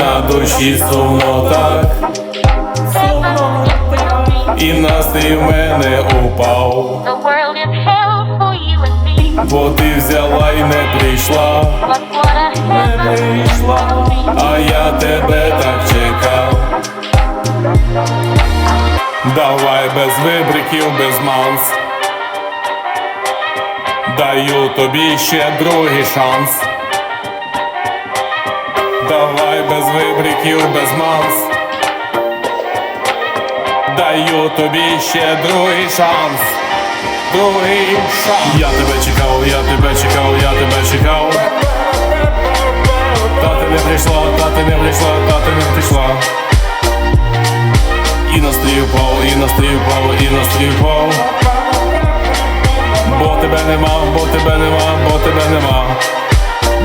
На душі сумно так, сумно і настрій в мене упав, бо ти взяла й не прийшла, will be. а я тебе так чекав. Давай без вибриків, без манс. Даю тобі ще другий шанс. Давай без вибриків, без манс. Даю тобі ще другий шанс. Другий шанс. Я тебе чекав, я тебе чекав, я тебе чекав. Та ти не прийшла, та ти не прийшла, та ти не прийшла. І настрій впав, і настрій впав, і настрій впав. Бо тебе нема, бо тебе нема, бо тебе нема,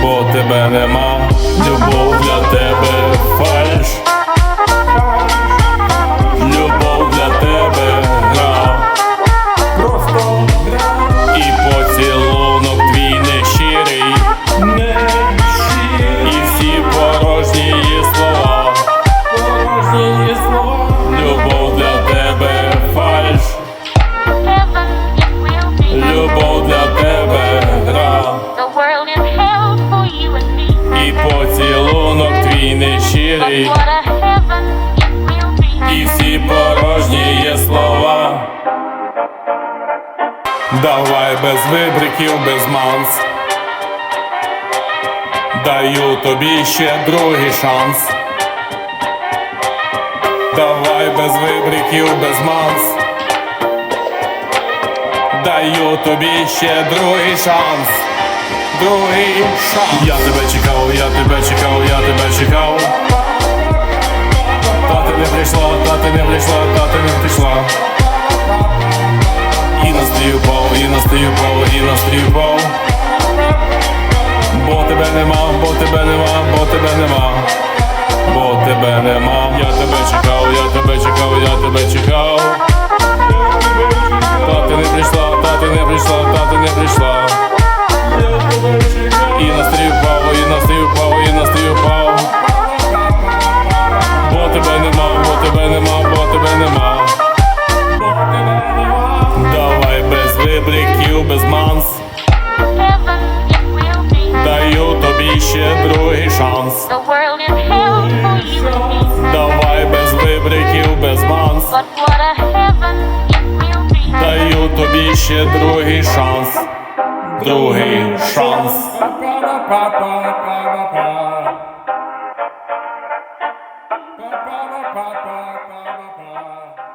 бо тебе нема, be. І всі порожні є слова. Давай без вибриків, без манс. Даю тобі ще другий шанс. Давай без вибриків, без манс. Даю тобі ще другий шанс. Другий шанс. Я тебе чекав, я тебе чекав, я тебе чекав. Тебе чекав, я тебе чекав, я тебе чекав. Та ти не прийшла, та ти не прийшла, та ти не прийшла. І настрій впав, і настрій впав, і настрій впав. Бо тебе нема, бо тебе нема, бо тебе нема. Давай без вибриків, без манс. Даю тобі ще другий шанс. Даю тобі ще другий шанс, другий шанс. chance, second chance.